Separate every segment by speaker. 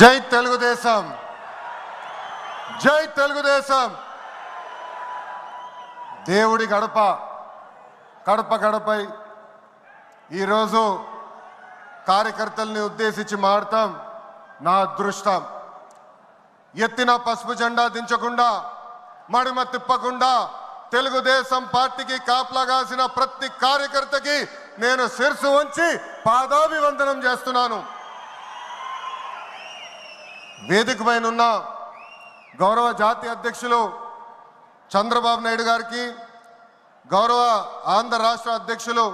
Speaker 1: జై తెలుగుదేశం. జై తెలుగుదేశం. దేవుడి గడప కడప గడపై ఈరోజు కార్యకర్తల్ని ఉద్దేశించి మాడతాం నా అదృష్టం. ఎత్తిన పసుపు జెండా దించకుండా మడిమ తిప్పకుండా తెలుగుదేశం పార్టీకి కాపలాగాసిన ప్రతి కార్యకర్తకి నేను శిరసు ఉంచి పాదాభివందనం చేస్తున్నాను. వేదిక పైన ఉన్న గౌరవ జాతీయ అధ్యక్షులు చంద్రబాబు నాయుడు గారికి గౌరవ ఆంధ్ర రాష్ట్ర అధ్యక్షులు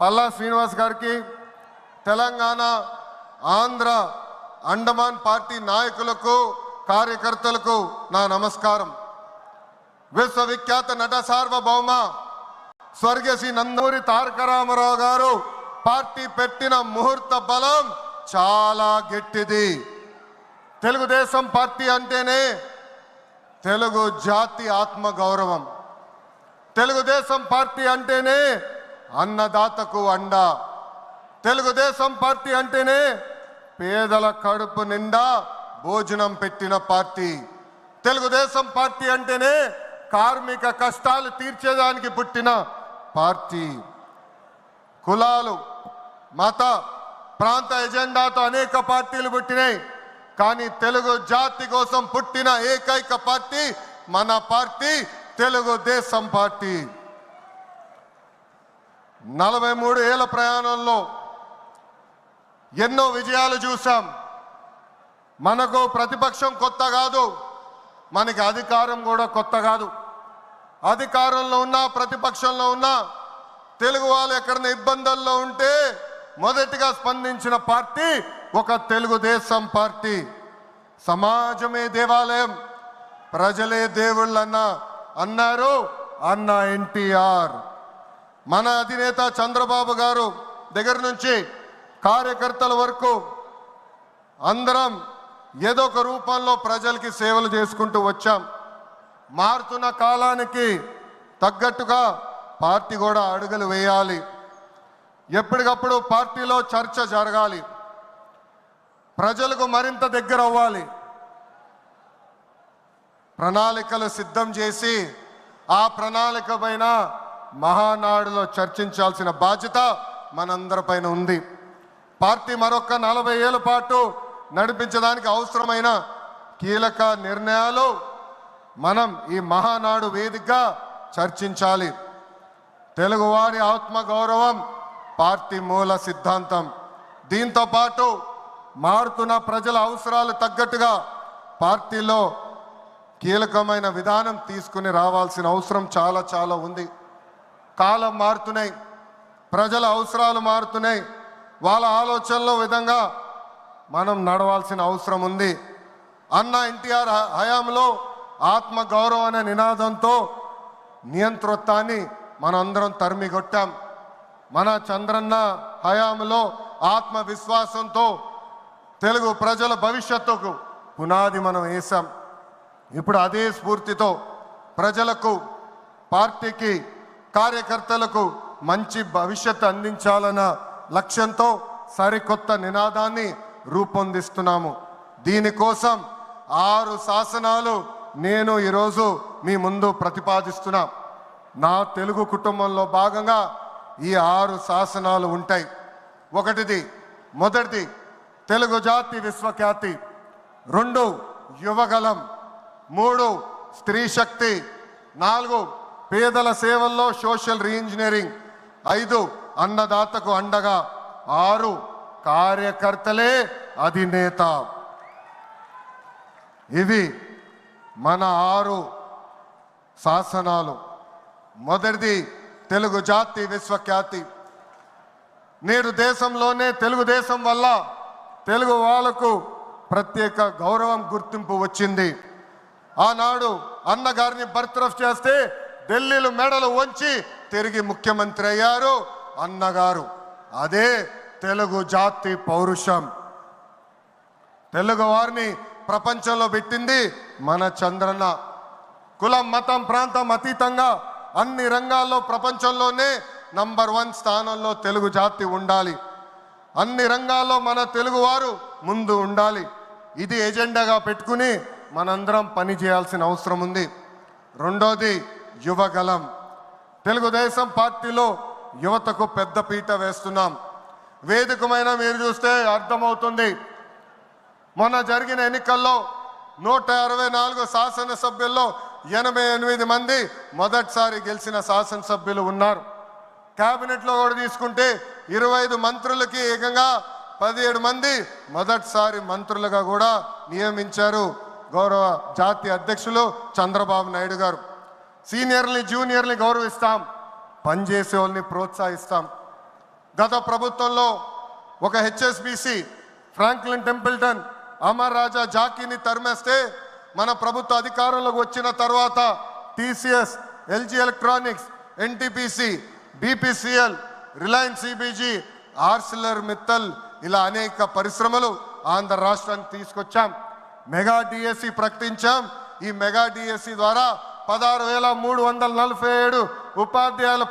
Speaker 1: పల్లా శ్రీనివాస్ గారికి తెలంగాణ ఆంధ్ర అండమాన్ పార్టీ నాయకులకు కార్యకర్తలకు నా నమస్కారం. విశ్వవిఖ్యాత నట సార్వభౌమ స్వర్గశ్రీ నందూరి తారక రామారావు గారు పార్టీ పెట్టిన ముహూర్త బలం చాలా గట్టిది. తెలుగుదేశం పార్టీ అంటేనే తెలుగు జాతి ఆత్మ గౌరవం. తెలుగుదేశం పార్టీ అంటేనే అన్నదాతకు అండ. తెలుగుదేశం పార్టీ అంటేనే పేదల కడుపు నిండా భోజనం పెట్టిన పార్టీ. తెలుగుదేశం పార్టీ అంటేనే కార్మిక కష్టాలు తీర్చేదానికి పుట్టిన పార్టీ. కులాలు మత ప్రాంత ఎజెండాతో అనేక పార్టీలు పుట్టినాయి. కానీ తెలుగు జాతి కోసం పుట్టిన ఏకైక పార్టీ మన పార్టీ తెలుగుదేశం పార్టీ. నలభై మూడు ఏళ్ళ ప్రయాణంలో ఎన్నో విజయాలు చూసాం మనకు ప్రతిపక్షం కొత్త కాదు మనకి అధికారం కూడా కొత్త కాదు. అధికారంలో ఉన్నా ప్రతిపక్షంలో ఉన్నా తెలుగు వాళ్ళు ఎక్కడైనా ఇబ్బందుల్లో ఉంటే మొదటిగా స్పందించిన పార్టీ ఒక తెలుగుదేశం పార్టీ. సమాజమే దేవాలయం. ప్రజలే దేవుళ్ళన్న అన్నారు అన్న ఎన్టీఆర్. మన అధినేత చంద్రబాబు గారు దగ్గర నుంచి కార్యకర్తల వరకు అందరం ఏదో ఒక రూపంలో ప్రజలకి సేవలు చేసుకుంటూ వచ్చాం. మారుతున్న కాలానికి తగ్గట్టుగా పార్టీ కూడా అడుగులు వేయాలి. ఎప్పటికప్పుడు పార్టీలో చర్చ జరగాలి. ప్రజలకు మరింత దగ్గర అవ్వాలి. ప్రణాళికలు సిద్ధం చేసి ఆ ప్రణాళిక పైన మహానాడులో చర్చించాల్సిన బాధ్యత మనందరిపైన ఉంది. పార్టీ మరొక నలభై ఏళ్ళ పాటు నడిపించడానికి అవసరమైన కీలక నిర్ణయాలు మనం ఈ మహానాడు వేదికగా చర్చించాలి. తెలుగువారి ఆత్మగౌరవం పార్టీ మూల సిద్ధాంతం. దీంతో పాటు మారుతున్న ప్రజల అవసరాలు తగ్గట్టుగా పార్టీలో కీలకమైన విధానం తీసుకుని రావాల్సిన అవసరం చాలా చాలా ఉంది. కాలం మారుతున్నాయి. ప్రజల అవసరాలు మారుతున్నాయి. వాళ్ళ ఆలోచనలో విధంగా మనం నడవాల్సిన అవసరం ఉంది. అన్న ఎన్టీఆర్ హయాంలో ఆత్మ గౌరవం అనే నినాదంతో నియంతృత్వాన్ని మనందరం తరిమి కొట్టాం మన చంద్రన్న హయాంలో ఆత్మవిశ్వాసంతో తెలుగు ప్రజల భవిష్యత్తుకు పునాది మనం వేసాం ఇప్పుడు అదే స్ఫూర్తితో ప్రజలకు పార్టీకి కార్యకర్తలకు మంచి భవిష్యత్తు అందించాలన్న లక్ష్యంతో సరికొత్త నినాదాన్ని రూపొందిస్తున్నాము. దీనికోసం ఆరు శాసనాలు నేను ఈరోజు మీ ముందు ప్రతిపాదిస్తున్నా. నా తెలుగు కుటుంబంలో భాగంగా ఈ ఆరు శాసనాలు ఉంటాయి. ఒకటిది మొదటిది తెలుగు జాతి విశ్వఖ్యాతి రెండు యువగలం మూడు స్త్రీ శక్తి నాలుగు పేదల సేవల్లో సోషల్ రీఇంజనీరింగ్ ఐదు అన్నదాతకు అండగా ఆరు కార్యకర్తలే అధినేత. ఇవి మన ఆరు శాసనాలు. మొదటిది తెలుగు జాతి విశ్వఖ్యాతి. నేడు దేశంలోనే తెలుగుదేశం వల్ల తెలుగు వాళ్ళకు ప్రత్యేక గౌరవం గుర్తింపు వచ్చింది. ఆనాడు అన్నగారిని బర్తరఫ్ చేస్తే ఢిల్లీలో మెడలు వంచి తిరిగి ముఖ్యమంత్రి అయ్యారు అన్నగారు. అదే తెలుగు జాతి పౌరుషం. తెలుగు వారిని ప్రపంచంలో పెట్టింది మన చంద్రన్న. కులం మతం ప్రాంతం అతీతంగా అన్ని రంగాల్లో ప్రపంచంలోనే నంబర్ వన్ స్థానంలో తెలుగు జాతి ఉండాలి. అన్ని రంగాల్లో మన తెలుగువారు ముందు ఉండాలి. ఇది ఎజెండాగా పెట్టుకుని మనందరం పని చేయాల్సిన అవసరం ఉంది. రెండోది యువగలం తెలుగుదేశం పార్టీలో యువతకు పెద్ద పీట వేస్తున్నాం. వేదికమైన మీరు చూస్తే అర్థమవుతుంది. మొన్న జరిగిన ఎన్నికల్లో నూట అరవై నాలుగు శాసనసభ్యుల్లో ఎనభై ఎనిమిది మంది మొదటిసారి గెలిచిన శాసనసభ్యులు ఉన్నారు. క్యాబినెట్లో కూడా తీసుకుంటే ఇరవై ఐదు మంత్రులకి ఏకంగా పదిహేడు మంది మొదటిసారి మంత్రులుగా కూడా నియమించారు గౌరవ జాతీయ అధ్యక్షులు చంద్రబాబు నాయుడు గారు. సీనియర్ని జూనియర్ని గౌరవిస్తాం. పనిచేసే వాళ్ళని ప్రోత్సహిస్తాం. గత ప్రభుత్వంలో ఒక HSBC Franklin Templeton Amar Raja జాకీని తరిమేస్తే మన ప్రభుత్వ అధికారంలోకి వచ్చిన తర్వాత TCS LG Electronics NTPC BPCL Reliance CBG Arcelor Mittal ఇలా అనేక పరిశ్రమలు ఆంధ్ర రాష్ట్రానికి తీసుకొచ్చాం. మెగా డిఎస్సి ప్రకటించాం. ఈ మెగా డిఎస్సి ద్వారా పదహారు వేల మూడు వందల నలభై ఏడు ఉపాధ్యాయుల